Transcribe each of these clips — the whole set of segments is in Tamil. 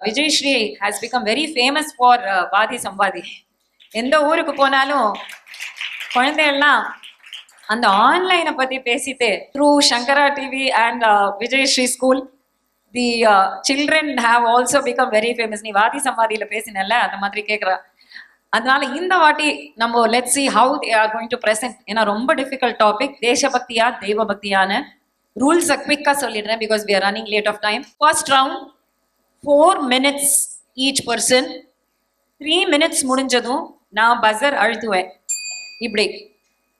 Vijay Shri has become very famous for வாதி சம்பாதி எந்த ஊருக்கு போனாலும் குழந்தைகள்லாம் அந்த ஆன்லைனை பத்தி பேசிட்டு through Sankara TV and Vijay Shri school the children have also become very famous நீ வாதி சம்பாதியில பேசினல்ல அந்த மாதிரி கேட்குறா அதனால இந்த வாட்டி நம்ம let see how they are going to present ஏன்னா ரொம்ப டிஃபிகல்ட் டாபிக் தேசபக்தியா தெய்வ பக்தியான ரூல்ஸை குவிக்காக சொல்லிடுறேன் because we are running late of time first round four minutes each person three minutes முடிஞ்சதும் நான் பஸர் அழுத்துவேன். இப்படி.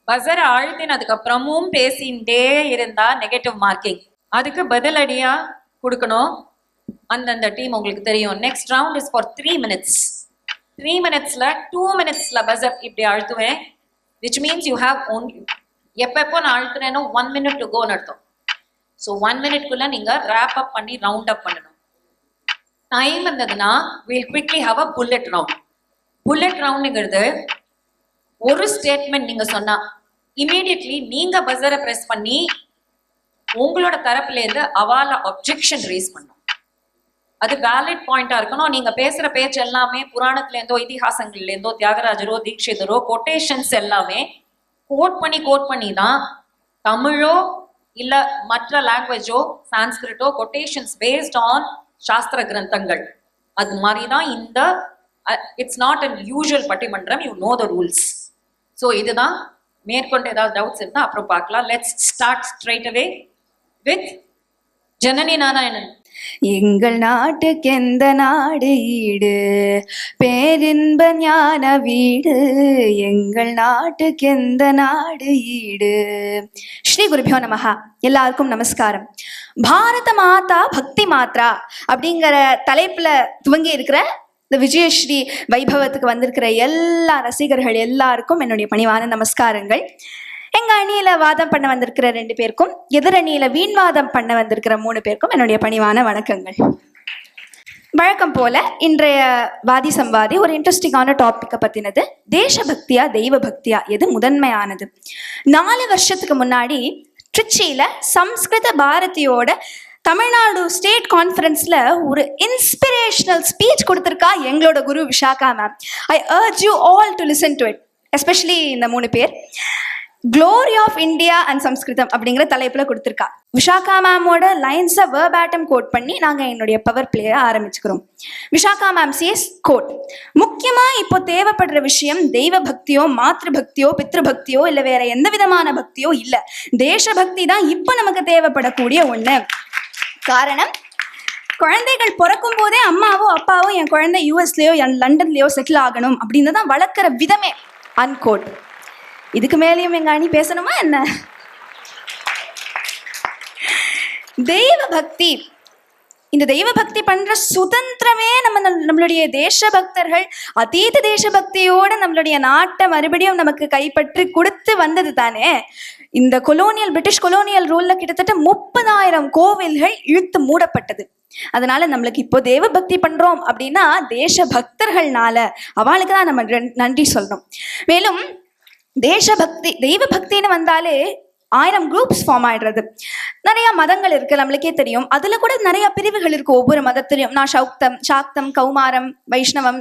பஸரை அழுத்தினதுக்கப்புறமும் பேசிகிட்டே இருந்தா நெகட்டிவ் மார்க்கிங் அதுக்கு பதிலடியாக கொடுக்கணும். அந்தந்த டீம் உங்களுக்கு தெரியும். Next round is for three minutes three மினிட்ஸில் டூ மினிட்ஸில் பஸர் இப்படி அழுத்துவேன். Which means you have only எப்பப்போ நான் அழுத்துனேனோ ஒன் மினிட் டு கோன்னு அர்த்தம். ஸோ ஒன் மினிட்குள்ளே நீங்கள் ரேப் அப் பண்ணி ரவுண்ட் அப் பண்ணணும். டைம் இருந்ததுன்னா will quickly have a bullet round bullet ரவுண்டுங்கிறது ஒரு ஸ்டேட்மெண்ட் நீங்க சொன்னா இமீடியட்லி நீங்க பஸரை பிரஸ் பண்ணி உங்களோட தரப்புல இருந்து அவால அப்ஜெக்ஷன் ரேஸ் பண்ணும் அது வேலிட் பாயிண்டா இருக்கணும். நீங்க பேசுற பேச்சு எல்லாமே புராணத்துல இருந்தோ இதிகாசங்கள்ல இருந்தோ தியாகராஜரோ தீட்சிதரோ கொட்டேஷன்ஸ் எல்லாமே கோட் பண்ணி கோட் பண்ணி தான் தமிழோ இல்ல மற்ற லாங்குவேஜோ சான்ஸ்கிரிட்டோ கொட்டேஷன்ஸ் பேஸ்ட் ஆன் சாஸ்திர கிரந்தங்கள். அது மாதிரி தான் இந்த இட்ஸ் நாட் அன் யூஷுவல் பட்டிமன்றம் you know the rules so இதுதான் மேற்கொண்டு ஏதாவது டவுட்ஸ் இருந்தால் அப்புறம் பார்க்கலாம். Let's start straight away with Janani Narayanan. எங்கள் நாட்டுக்கு எந்த நாடு ஈடு? பேரின்ப ஞான வீடு. எங்கள் நாட்டுக்கு எந்த நாடு ஈடு? ஸ்ரீ குருபியோ நமஹா. எல்லாருக்கும் நமஸ்காரம். பாரத மாதா பக்தி மாத்ரா அப்படிங்கிற தலைப்பில் துவங்கி இருக்கிற இந்த விஜயஸ்ரீ வைபவத்துக்கு வந்திருக்கிற எல்லா ரசிகர்கள் எல்லாருக்கும் என்னுடைய பணிவான நமஸ்காரங்கள். எங்கள் அணியில வாதம் பண்ண வந்திருக்கிற ரெண்டு பேருக்கும் எதிர் அணியில வீண்வாதம் பண்ண வந்திருக்கிற மூணு பேருக்கும் என்னுடைய பணிவான வணக்கங்கள். வழக்கம் போல இன்றைய வாதி சம்வாதி ஒரு இன்ட்ரெஸ்டிங்கான டாப்பிக்கை பற்றினது தேசபக்தியா தெய்வ பக்தியா எது முதன்மையானது? நாலு வருஷத்துக்கு முன்னாடி ட்ரிச்சியில் சம்ஸ்கிருத பாரதியோட தமிழ்நாடு ஸ்டேட் கான்ஃபரன்ஸில் ஒரு இன்ஸ்பிரேஷனல் ஸ்பீச் கொடுத்துருக்கா எங்களோட குரு Vishakha ma'am I urge you all to listen to it especially இந்த மூணு பேர். Glory of India and Sanskrit அப்படிங்கிற தலைப்பில் கொடுத்துருக்கா. விஷாகா மேமோட லைன்ஸை வேர்பேட்டம் கோட் பண்ணி நாங்கள் என்னுடைய பவர் பிளேயை ஆரம்பிச்சுக்கிறோம். விஷாகா மேம் சேஸ் கோட் முக்கியமாக இப்போ தேவைப்படுற விஷயம் தெய்வ பக்தியோ மாத்ரு பக்தியோ பித்ரு பக்தியோ இல்லை வேற எந்த விதமான பக்தியோ இல்லை. தேசபக்தி தான் இப்போ நமக்கு தேவைப்படக்கூடிய ஒன்று காரணம் குழந்தைகள் பிறக்கும் போதே அம்மாவோ அப்பாவோ என் குழந்தை யூஎஸ்லயோ லண்டன்லயோ செட்டில் ஆகணும் அப்படின்னு தான் வளர்க்குற விதமே. அன்கோட் இதுக்கு மேலேயும் எங்க அணி பேசணுமா என்ன? தெய்வ பக்தி இந்த தெய்வ பக்தி பண்ற சுதந்திரமே நம்ம நம்- நம்மளுடைய தேசபக்தர்கள் அதீத தேசபக்தியோட நம்மளுடைய நாட்டை மறுபடியும் நமக்கு கைப்பற்றி கொடுத்து வந்தது தானே? இந்த கொலோனியல் பிரிட்டிஷ் கொலோனியல் ரூல்ல கிட்டத்தட்ட முப்பதாயிரம் கோவில்கள் இழுத்து மூடப்பட்டது. அதனால நம்மளுக்கு இப்போ தேவ பக்தி பண்றோம் அப்படின்னா தேச பக்தர்கள்னால அவளுக்கு தான் நம்ம நன்- நன்றி சொல்றோம். மேலும் தேசபக்தி தெய்வ பக்தின்னு வந்தாலே ஆயிரம் குரூப்ஸ் ஃபார்ம் ஆயிடுறது. நிறைய மதங்கள் இருக்கு நம்மளுக்கே தெரியும். அதுல கூட நிறைய பிரிவுகள் இருக்கு ஒவ்வொரு மதத்திலையும். நான் சௌக்தம் சாக்தம் கௌமாரம் வைஷ்ணவம்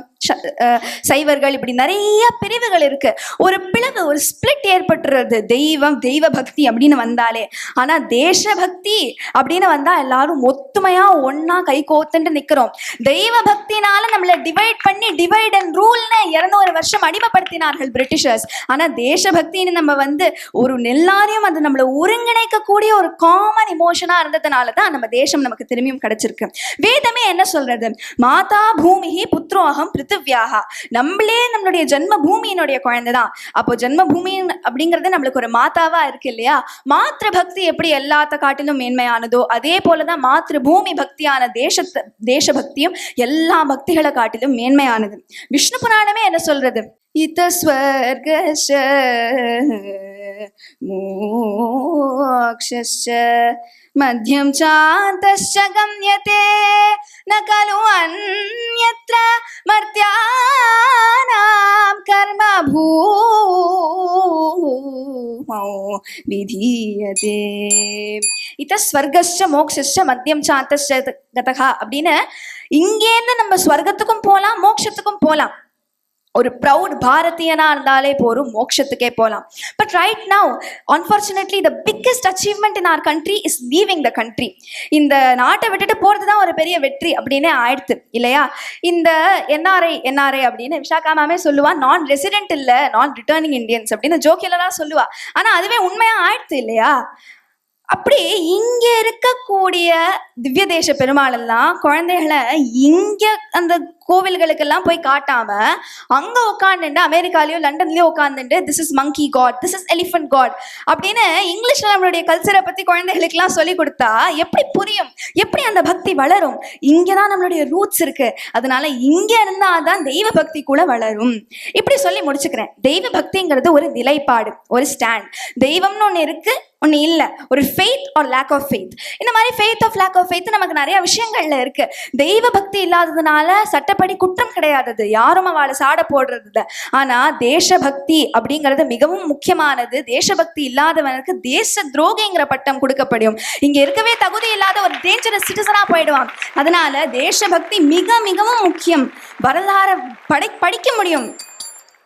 சைவர்கள் இப்படி நிறைய பிரிவுகள் இருக்கு. ஒரு பிளவு ஒரு ஸ்பிளிட் ஏற்பட்டுறது. தெய்வம் தெய்வ பக்தி அப்படின்னு வந்தாலே. ஆனா தேசபக்தி அப்படின்னு வந்தா எல்லாரும் ஒத்துமையா ஒன்னா கை கோத்துட்டு நிக்கிறோம். தெய்வ பக்தினால நம்மள டிவைட் பண்ணி டிவைட் அண்ட் ரூல்னு இருநூறு வருஷம் அடிமைப்படுத்தினார்கள் பிரிட்டிஷர்ஸ் ஆனா தேசபக்தின்னு நம்ம வந்து ஒரு எல்லாரையும் அது நம்மள ஒருங்கிணைக்கக்கூடிய ஒரு காமன் இமோஷனா இருந்ததுனால தான் நம்ம தேசம் நமக்கு திரும்பியும் கிடைச்சிருக்கு. வேதமே என்ன சொல்றது? மாதா பூமிகி புத்ரோகம் பிருத்திவியாகா நம்மளே நம்மளுடைய ஜென்ம பூமியினுடைய குழந்தை தான் அப்போ ஜென்ம பூமி அப்படிங்கிறது நம்மளுக்கு ஒரு மாதாவா இருக்கு இல்லையா? மாத்திர பக்தி எப்படி எல்லாத்த காட்டிலும் மேன்மையானதோ அதே போலதான் மாத்ரு பூமி பக்தியான தேசத்தை தேசபக்தியும் எல்லா பக்திகளை காட்டிலும் மேன்மையானது. விஷ்ணு புராணமே என்ன சொல்றது? இத ஸ்வர்க மோக்ஷஸ்ச மத்தியம் சாந்தஸ்ச கம்யதே ந கலு அந்யத்ர மர்த்தியானாம் கர்ம பூமௌ விதீயதே இத ஸ்வர்கஸ்ச மோக்ஷஸ்ச மத்தியம் சாத்தஸ்ச கதகா அப்படின்னு இங்கேருந்து நம்ம ஸ்வர்க்கத்துக்கும் போகலாம் மோட்சத்துக்கும் போகலாம் ஒரு ப்ரௌட் பாரதியனா இருந்தாலே போரும் மோட்சத்துக்கே போகலாம் but right now unfortunately the biggest achievement in our country is leaving the country இந்த நாட்டை விட்டுட்டு போகிறது தான் ஒரு பெரிய வெற்றி அப்படின்னே ஆயிடுத்து இல்லையா? இந்த என்ஆர்ஐ என்ஆர்ஐ அப்படின்னு விஷாகா மேமே சொல்லுவா நான் ரெசிடென்ட் இல்லை நான் ரிட்டர்னிங் இந்தியன்ஸ் அப்படின்னு ஜோக்கியலாம் சொல்லுவா. ஆனால் அதுவே உண்மையாக ஆயிடுத்து இல்லையா? அப்படி இங்க இருக்கக்கூடிய திவ்ய தேச பெருமாள் எல்லாம் குழந்தைகளை இங்க அந்த கோவில்களுக்கெல்லாம் போய் காட்டாம அங்க உட்காந்துட்டு அமெரிக்காலயோ லண்டன்லயோ உட்காந்துட்டு this is monkey god this is elephant god அப்படின்னு இங்கிலீஷ்ல நம்மளுடைய கல்ச்சரை பத்தி குழந்தைகளுக்கெல்லாம் சொல்லி கொடுத்தா எப்படி புரியும்? எப்படி அந்த பக்தி வளரும்? இங்கதான் நம்மளுடைய ரூட்ஸ் இருக்கு. அதனால இங்க இருந்தாதான் தெய்வ பக்தி கூட வளரும். இப்படி சொல்லி முடிச்சுக்கிறேன். தெய்வ பக்திங்கிறது ஒரு நிலைப்பாடு ஒரு ஸ்டாண்ட் தெய்வம்னு ஒன்று இருக்கு ஒன்று இல்லை. ஒரு faith or lack of faith இந்த மாதிரி faith of lack of faith நமக்கு நிறைய விஷயங்கள்ல இருக்கு. தெய்வ பக்தி இல்லாததுனால சட்டப்படி குற்றம் கிடையாதது. யாரும் அவளை சாட போடுறது இல்லை ஆனா தேசபக்தி அப்படிங்கிறது மிகவும் முக்கியமானது. தேசபக்தி இல்லாதவனுக்கு தேச துரோகிங்கிற பட்டம் கொடுக்கப்படும். இங்க இருக்கவே தகுதி இல்லாத ஒரு டேஞ்சரஸ் சிட்டிசனா போயிடுவான். அதனால தேசபக்தி மிக மிகவும் முக்கியம். வரலாறு படை படிக்க முடியும்.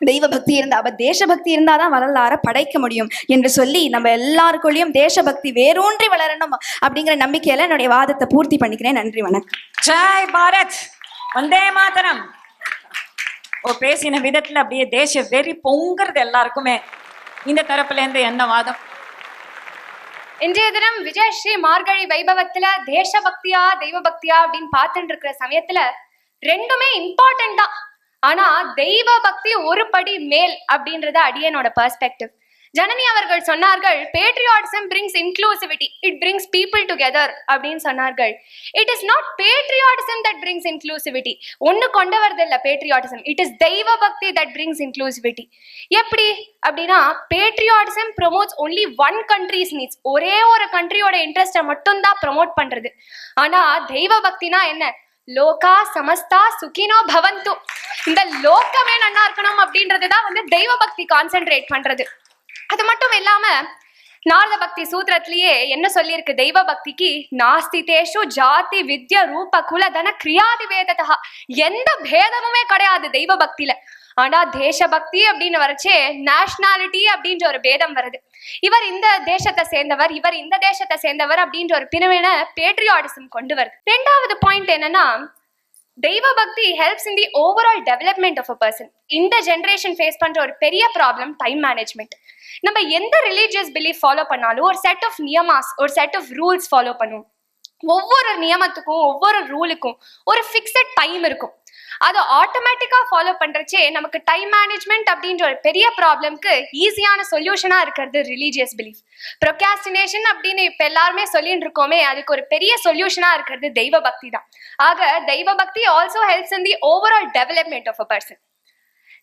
தெய்வ பக்தி இருந்தா அப்ப தேசபக்தி இருந்தாதான் வரலாற படைக்க முடியும் என்று சொல்லி நம்ம எல்லாருக்குள்ளேயும் தேசபக்தி வேரூன்றி வளரணும் அப்படிங்கிற நம்பிக்கையில என்னுடைய வாதத்தை பூர்த்தி பண்ணிக்கிறேன். நன்றி வணக்கம். ஜெய் பாரத்! வந்தே மாதரம்! ஓ பேசின விதத்துல அப்படியே தேச வெறி பொங்குறது எல்லாருக்குமே. இந்த தரப்புல இருந்து என்ன வாதம்? இன்றைய தினம் விஜயஸ்ரீ மார்கழி வைபவத்துல தேசபக்தியா தெய்வ பக்தியா அப்படின்னு பார்த்துட்டு இருக்கிற சமயத்துல ரெண்டுமே இம்பார்ட்டன்ட் தான். ஆனா தெய்வ பக்தி ஒரு படி மேல் அப்படின்றது அடியனோட பர்ஸ்பெக்டிவ் ஜனனி அவர்கள் சொன்னார்கள் patriotism brings inclusivity it brings people together அப்படின்னு சொன்னார்கள். It is not patriotism that brings inclusivity ஒன்னு கொண்டு வரது இல்ல பேட்ரியாட்டிசம் இட் இஸ் தெய்வ பக்தி தட் பிரிங்ஸ் இன்க்ளூசிவிட்டி எப்படி? அப்படின்னா patriotism promotes only one country's needs ஒரே ஒரு கண்ட்ரியோட இன்ட்ரெஸ்ட்டை மட்டும்தான் ப்ரொமோட் பண்றது. ஆனா தெய்வ பக்தினா என்ன? லோகா சமஸ்தா சுகினோ பவந்து. இந்த லோகமே நல்லா இருக்கணும் அப்படின்றது தான் வந்து தெய்வ பக்தி கான்சென்ட்ரேட் பண்றது. அது மட்டும் இல்லாம நாரத பக்தி சூத்திரத்திலேயே என்ன சொல்லியிருக்கு? தெய்வ பக்திக்கு நாஸ்தி தேஷு ஜாதி வித்யா ரூப குல தன கிரியாதி வேததா எந்த பேதமுமே கிடையாது தெய்வ பக்தியில ஆனா தேசபக்தி அப்படின்னு வரச்சே நேஷனாலிட்டி அப்படின்ற ஒரு பேதம் வருது. இவர் இந்த தேசத்தை சேர்ந்தவர் இவர் இந்த தேசத்தை சேர்ந்தவர் அப்படின்ற ஒரு பிரிவினை பேட்ரியாடிசம் கொண்டு வருது. ரெண்டாவது பாயிண்ட் என்னன்னா தெய்வ பக்தி helps in the overall development of a person இந்த ஜென்ரேஷன் ஃபேஸ் பண்ற ஒரு பெரிய ப்ராப்ளம் டைம் மேனேஜ்மெண்ட் நம்ம எந்த ரிலீஜியஸ் பிலீஃப் ஃபாலோ பண்ணாலும் ஒரு செட் ஆஃப் நியமாஸ் ஒரு செட் ஆஃப் ரூல்ஸ் ஃபாலோ பண்ணுவோம். ஒவ்வொரு நியமத்துக்கும் ஒவ்வொரு ரூலுக்கும் ஒரு ஃபிக்ஸட் டைம் இருக்கும். அதை ஆட்டோமேட்டிக்காக ஃபாலோ பண்ணுறச்சே நமக்கு டைம் மேனேஜ்மெண்ட் அப்படின்ற ஒரு பெரிய ப்ராப்ளம்க்கு ஈஸியான சொல்யூஷனாக இருக்கிறது ரிலீஜியஸ் பிலீஃப் ப்ரொகாஸ்டினேஷன் அப்படின்னு இப்போ எல்லாருமே சொல்லிட்டு இருக்கோமே அதுக்கு ஒரு பெரிய சொல்யூஷனாக இருக்கிறது தெய்வ பக்தி தான். ஆக தெய்வ பக்தி also helps in the overall development of a person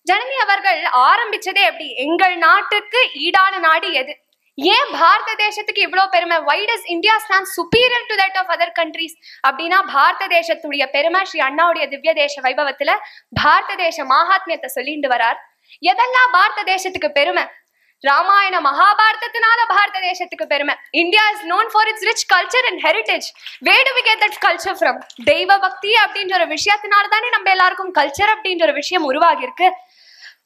Janani அவர்கள் ஆரம்பிச்சதே எப்படி? எங்கள் நாட்டுக்கு ஈடான நாடு எது? ஏன் பாரத தேசத்துக்கு இவ்வளோ பெருமை? Why does India stand superior to that of other countries அப்படின்னா பாரத தேசத்துடைய பெருமை ஸ்ரீ அண்ணாவுடைய திவ்ய தேச வைபவத்துல பாரத தேச மகாத்மியத்தை சொல்லிட்டு வரார். எதெல்லாம் பாரத தேசத்துக்கு பெருமை? ராமாயண மகாபாரதத்தினால பாரத தேசத்துக்கு பெருமை. India is known for its rich culture and heritage where do we get that culture from தெய்வ பக்தி அப்படின்ற ஒரு விஷயத்தினால தானே நம்ம எல்லாருக்கும் கல்ச்சர் அப்படின்ற ஒரு விஷயம் உருவாகி இருக்கு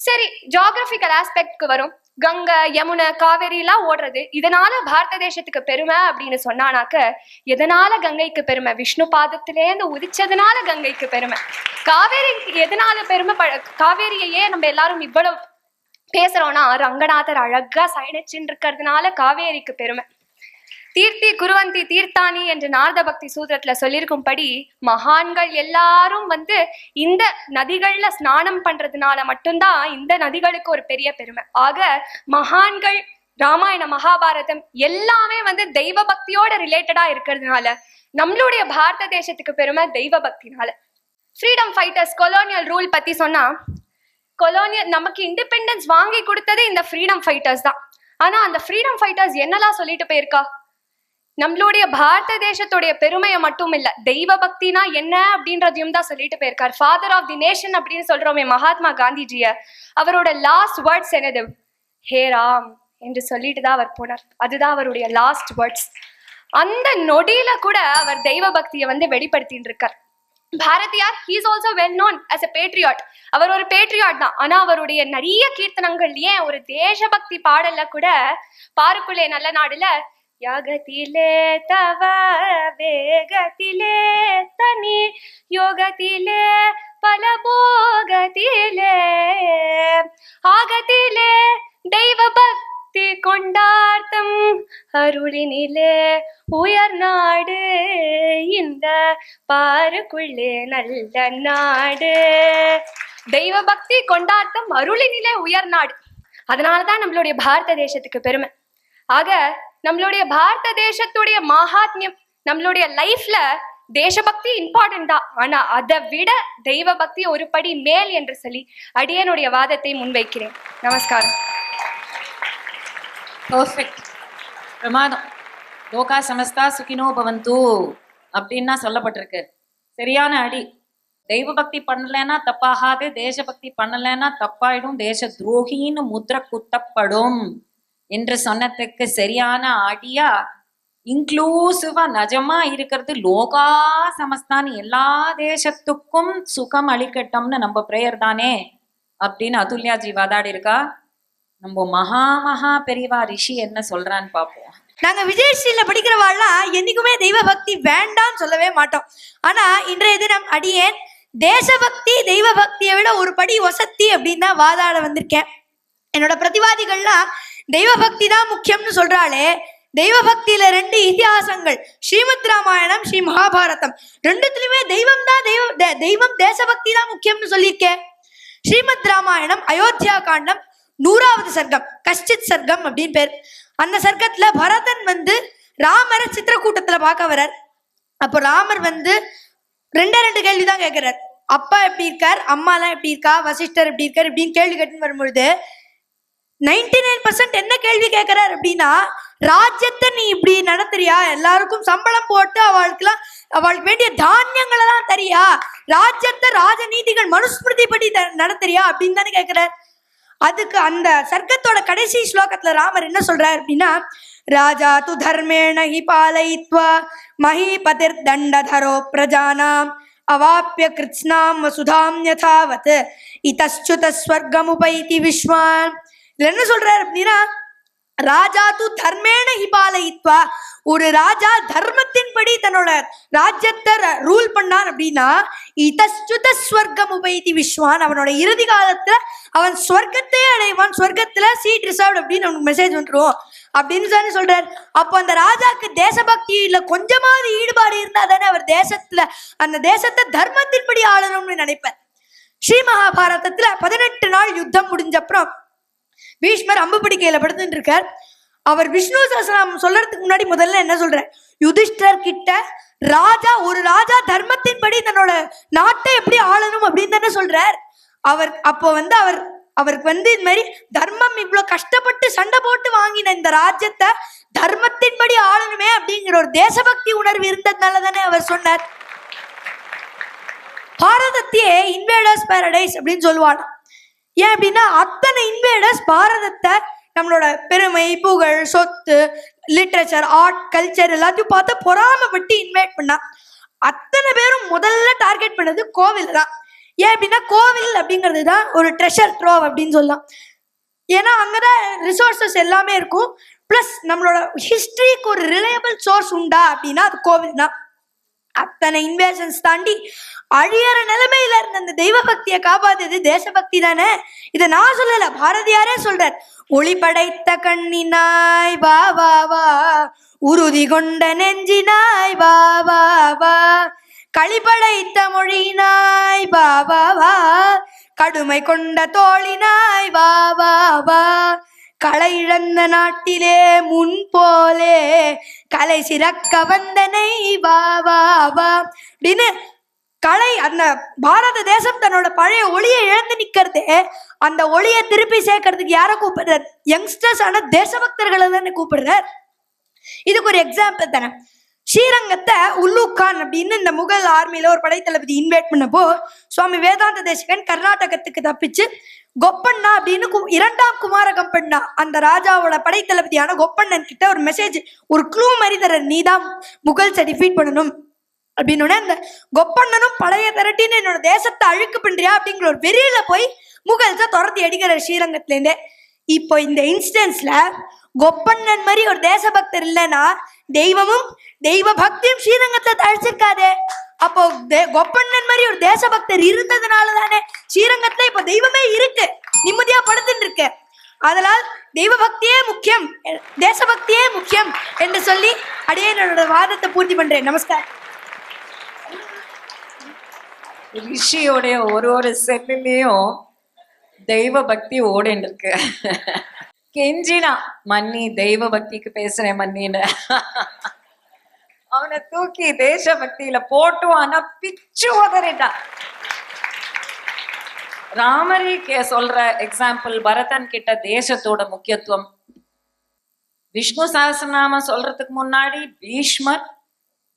சரி ஜியாகிரபிக்கல் ஆஸ்பெக்ட்க்கு வரும். கங்கை யமுனை காவேரி எல்லாம் ஓடுறது. இதனால பாரத தேசத்துக்கு பெருமை அப்படின்னு சொன்னானாக்க எதனால கங்கைக்கு பெருமை? விஷ்ணு பாதத்திலேருந்து உதிச்சதுனால கங்கைக்கு பெருமை. காவேரி எதனால பெருமை? ப- காவேரியையே நம்ம எல்லாரும் இவ்வளவு பேசுறோம்னா ரங்கநாதர் அழகா சயனிச்சுன்னு இருக்கிறதுனால காவேரிக்கு பெருமை. தீர்த்தி குருவந்தி தீர்த்தானி என்று நாரத பக்தி சூத்திரத்துல சொல்லியிருக்கும்படி மகான்கள் எல்லாரும் வந்து இந்த நதிகள்ல ஸ்நானம் பண்றதுனால மட்டும்தான் இந்த நதிகளுக்கு ஒரு பெரிய பெருமை. ஆக மகான்கள் ராமாயண மகாபாரதம் எல்லாமே வந்து தெய்வ பக்தியோட ரிலேட்டடா இருக்கிறதுனால நம்மளுடைய பாரத தேசத்துக்கு பெருமை தெய்வ பக்தினால ஃப்ரீடம் ஃபைட்டர்ஸ் கொலோனியல் ரூல் பத்தி சொன்னா கொலோனியல் நமக்கு இண்டிபெண்டன்ஸ் வாங்கி கொடுத்தது இந்த ஃப்ரீடம் ஃபைட்டர்ஸ் தான். ஆனா அந்த ஃப்ரீடம் ஃபைட்டர்ஸ் என்னெல்லாம் சொல்லிட்டு போயிருக்கா? நம்மளுடைய பாரத தேசத்துடைய பெருமையை மட்டும் இல்ல தெய்வ பக்தினா என்ன அப்படின்றதையும் தான் சொல்லிட்டு போயிருக்கார். ஃபாதர் ஆஃப் தி நேஷன் அப்படின்னு சொல்றோமே மகாத்மா காந்திஜிய. அவரோட லாஸ்ட் வேர்ட்ஸ் என்னது? ஹே ராம் என்று சொல்லிட்டு தான் அவர் போனார். அதுதான் அவருடைய லாஸ்ட் வேர்ட்ஸ் அந்த நொடியில கூட அவர் தெய்வ பக்தியை வந்து வெளிப்படுத்தின்னு இருக்கார். Bharathiyar he's also well known as a patriot அவர் ஒரு பேட்ரியாட் தான். ஆனா அவருடைய நிறைய கீர்த்தனங்கள் ஏன் ஒரு தேசபக்தி பாடல்ல கூட பாருக்குள்ளே நல்ல நாடுல யாகத்திலே தவ வேகத்திலே தனி யோகத்திலே பல போகத்திலே ஆகத்திலே தெய்வ பக்தி கொண்டார்த்தம் அருளினிலே உயர் நாடு இந்த பாருக்குள்ளே நல்ல நாடு தெய்வ பக்தி கொண்டாட்டம் அருளினிலே உயர் நாடு அதனாலதான் நம்மளுடைய பாரத தேசத்துக்கு பெருமை ஆக நம்மளுடைய பாரத தேசத்துடைய மகாத்மியம் நம்மளுடைய லைஃப்ல தேசபக்தி இம்பார்ட்டன்ட் தான். ஆனா அதை விட தெய்வ பக்தி ஒரு படி மேல் என்று சொல்லி அடியனுடைய வாதத்தை முன்வைக்கிறேன். நமஸ்காரம். பர்ஃபெக்ட் பிரமாதம். லோகா சமஸ்தா சுகினோ பவந்து அப்படின்னா சொல்லப்பட்டிருக்கு. சரியான அடி. தெய்வ பக்தி பண்ணலைன்னா தப்பாகாது தேசபக்தி பண்ணலைன்னா தப்பாயிடும் தேச துரோகின்னு முத்திர குத்தப்படும். என்று சொன்னதுக்கு சரியான அடியா இன்க்ளூசிவா நிஜமா இருக்கிறது லோகா சமஸ்தான். எல்லா தேசத்துக்கும் சுகம் அளிக்கட்டும்னு நம்ம பிரேயர் தானே? அப்படின்னு அதுல்யாஜி வாதாடி இருக்கா? நம்ம மகா மகா பெரியவா ரிஷி என்ன சொல்றான்னு பாப்போம். நாங்க விஜயஸ்ரீல படிக்கிறவாள்லாம் என்னைக்குமே தெய்வ பக்தி வேண்டாம்னு சொல்லவே மாட்டோம். ஆனா இன்றைய தினம் அடியேன் தேசபக்தி தெய்வ பக்தியை விட ஒரு படி ஒசத்தி அப்படின்னு தான் வாதாட வந்திருக்கேன். என்னோட பிரதிவாதிகள்லாம் தெய்வ பக்தி தான் முக்கியம்னு சொல்றாளே. தெய்வ பக்தியில ரெண்டு இதிகாசங்கள் ஸ்ரீமத் ராமாயணம் ஸ்ரீ மகாபாரதம். ரெண்டுத்துலயுமே தெய்வம் தான் தெய்வ தே- தெய்வம் தேசபக்தி தான் முக்கியம்னு சொல்லியிருக்கேன் ஸ்ரீமத் ராமாயணம் அயோத்தியா காண்டம் நூறாவது சர்க்கம் கஷ்டித் சர்க்கம் அப்படின்னு பேர். அந்த சர்க்கத்துல பரதன் வந்து ராமரை சித்திரக்கூட்டத்துல பார்க்க வர்றார். அப்போ ராமர் வந்து ரெண்டே ரெண்டு கேள்வி தான் கேட்கிறார் அப்பா எப்படி இருக்கார்? அம்மாலாம் எப்படி இருக்கா? வசிஷ்டர் எப்படி இருக்கார்? இப்படின்னு கேள்வி கேட்டுன்னு வரும்பொழுது நைன்டி நைன் பர்சன்ட் என்ன கேள்வி கேட்கிறார் அப்படின்னா ராஜ்யத்தை நீ இப்படி நடத்துறியா? எல்லாருக்கும் சம்பளம் போட்டு அவளுக்குலாம் அவளுக்கு வேண்டிய தானியங்களை தான் தரியா? ராஜ்யத்தை ராஜநீதிகள் மனுஸ்மிருதி படி த- நடத்துறியா? அப்படின்னு தானே கேட்கிறார் அதுக்கு அந்த சர்க்கத்தோட கடைசி ஸ்லோகத்துல ராமர் என்ன சொல்றாரு அப்படின்னா ராஜா து தர்மேண ஹி பாலயித்வா மஹீபதிர் தண்டதரோ பிரஜானாம் அவாப்பிய கிருத்ஸ்னாம் வசுதாம் யதாவத் இதச்சுத ஸ்வர்கமுபைதி விஸ்வான் இதுல என்ன சொல்றாரு அப்படின்னா ராஜா து தர்மேண ஹிபாலயித்வா ஒரு ராஜா தர்மத்தின்படி தன்னோட ராஜ்யத்தை ரூல் பண்ணான் அப்படின்னா இதஸ்துத ஸ்வர்க்கம் உபயதி விஸ்வான். அவனோட இறுதி காலத்துல அவன் ஸ்வர்க்கத்தையே அடைவான். ஸ்வர்க்கத்துல சீட் ரிசர்வ்ட் அப்படின்னு அவனுக்கு மெசேஜ் வந்துடும் அப்படின்னு சொல்லி சொல்றாரு. அப்போ அந்த ராஜாக்கு தேசபக்தியில கொஞ்சமாவது ஈடுபாடு இருந்தா தானே அவர் தேசத்துல அந்த தேசத்தை தர்மத்தின்படி ஆளணும்னு நினைப்பார் ஸ்ரீ மகாபாரதத்துல பதினெட்டு நாள் யுத்தம் முடிஞ்ச அப்புறம் பீஷ்மர் அம்பு பிடிக்கையில படுத்துட்டு இருக்கார் அவர் விஷ்ணு சஹஸ்ரநாமம் சொல்றதுக்கு முன்னாடி முதல்ல என்ன சொல்றார்? யுதிஷ்டர் கிட்ட ராஜா ஒரு ராஜா தர்மத்தின்படி தன்னோட நாட்டை எப்படி ஆளணும் அப்படின்னு தானே சொல்றார். அவர் அப்போ வந்து அவர் அவருக்கு வந்து இது மாதிரி தர்மம் இவ்வளவு கஷ்டப்பட்டு சண்டை போட்டு வாங்கின இந்த ராஜ்யத்தை தர்மத்தின்படி ஆளணுமே அப்படிங்கிற ஒரு தேசபக்தி உணர்வு இருந்ததுனால தானே அவர் சொன்னார். பாரதத்தையே இன்வேடர்ஸ் பேரடைஸ் அப்படின்னு சொல்லுவானா ஏன் அப்படின்னா அத்தனை இன்வேடர்ஸ் பாரதத்தை நம்மளோட பெருமை புகழ் சொத்து லிட்ரேச்சர் ஆர்ட் கல்ச்சர் எல்லாத்தையும் பார்த்து பொறாமப்பட்டு இன்வைட் பண்ணா. அத்தனை பேரும் முதல்ல டார்கெட் பண்ணது கோவில் தான். ஏன் அப்படின்னா கோவில் அப்படிங்கிறது தான் ஒரு ட்ரெஷர் ட்ரோவ் அப்படின்னு சொல்லலாம். ஏன்னா அங்கதான் ரிசோர்சஸ் எல்லாமே இருக்கும். ப்ளஸ் நம்மளோட ஹிஸ்டரிக்கு ஒரு ரிலையபிள் சோர்ஸ் உண்டா அப்படின்னா அது கோவில் தான். அத்தனை இன்வேஷன்ஸ் தாண்டி அழியற நிலைமையில இருந்த அந்த தெய்வ பக்தியை காப்பாத்துது தேசபக்தி தானே? இதை நான் சொல்லல பாரதியாரே சொல்றார். ஒளி படைத்த கண்ணினாய் வா வா வா. உறுதி கொண்ட நெஞ்சினாய் வா வா வா. களிபடைத்த மொழினாய் வா வா வா. கடுமை கொண்ட தோழினாய் வா வா வா. களை இழந்த நாட்டிலே முன் போலே கலை சிறக்க வந்தனை வா வா வா. அப்படின்னு கலை அந்த பாரத தேசம் தன்னோட பழைய ஒளியை இழந்து நிக்கிறதே அந்த ஒளியை திருப்பி சேர்க்கறதுக்கு யாரை கூப்பிடுறார்? யங்ஸ்டர்ஸ் ஆன தேசபக்தர்களை தானே கூப்பிடுறார். இதுக்கு ஒரு எக்ஸாம்பிள் தானே ஸ்ரீரங்கத்தை உள்ளூக்கான் அப்படின்னு இந்த முகல் ஆர்மியில ஒரு படைத்தளபதி இன்வைட் பண்ணப்போ சுவாமி வேதாந்த தேசிகன் கர்நாடகத்துக்கு தப்பிச்சு கொப்பண்ணா அப்படின்னு கு- இரண்டாம் குமார பெண்ணா அந்த ராஜாவோட படைத்தளபதியான கொப்பண்ணன் கிட்ட ஒரு மெசேஜ் ஒரு க்ளூ மாதிரி தர நீதான் முகல்ஸை டிஃபீட் பண்ணணும். அப்படின்னு அந்த கொப்பண்ணனும் பழைய திரட்டின்னு என்னோட தேசத்தை அழுக்கு பண்றியா அப்படிங்கிற ஒரு வெறியில போய் முகல்ஸை துரத்தி அடிக்கிற ஸ்ரீரங்கத்துலேருந்தே. இப்போ இந்த இன்ஸ்டன்ஸ்ல கொப்பண்ணன் மாதிரி ஒரு தேசபக்தர் இல்லைன்னா தெய்வமும் தெய்வ பக்தியும் ஸ்ரீரங்கத்தை தழைச்சிருக்காதே அப்போ கொப்பண்ணன் மாதிரி ஒரு தேசபக்தர் இருந்ததுனால தானே ஸ்ரீரங்கத்துல இப்போ தெய்வமே இருக்கு. நிம்மதியா படுத்துட்டு இருக்கு அதனால் தெய்வ பக்தியே முக்கியம். தேசபக்தியே முக்கியம் என்று சொல்லி அடியே என்னோட வாதத்தை பூர்த்தி பண்றேன். நமஸ்கார். ரிஷியோடைய ஒரு ஒரு செல்லுலயும் தெய்வ பக்தி ஓடின்னு இருக்கு கெஞ்சினா மன்னி தெய்வ பக்திக்கு பேசுறேன் மன்னின்னு. அவனை தூக்கி தேச பக்தியில போட்டு ஆனா பிச்சு உதறிட்டான். ராமரி கே சொல்ற எக்ஸாம்பிள் பரதன் கிட்ட தேசத்தோட முக்கியத்துவம். விஷ்ணு சஹஸ்ரநாமம் சொல்றதுக்கு முன்னாடி பீஷ்மர்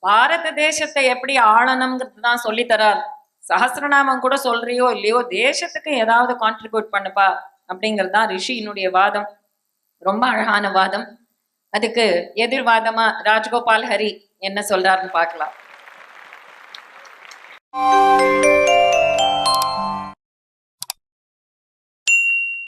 பாரத தேசத்தை எப்படி ஆளணுங்கிறது தான் சொல்லித்தரார் தரார். சஹஸ்ரநாமம் கூட சொல்றியோ இல்லையோ தேசத்துக்கு ஏதாவது கான்ட்ரிபியூட் பண்ணுப்பா அப்படிங்கிறது தான் ரிஷியினுடைய வாதம். ரொம்ப அழகான வாதம். அதுக்கு எதிர்வாதமா ராஜகோபால் ஹரி என்ன சொல்றாருன்னு பார்க்கலாம்.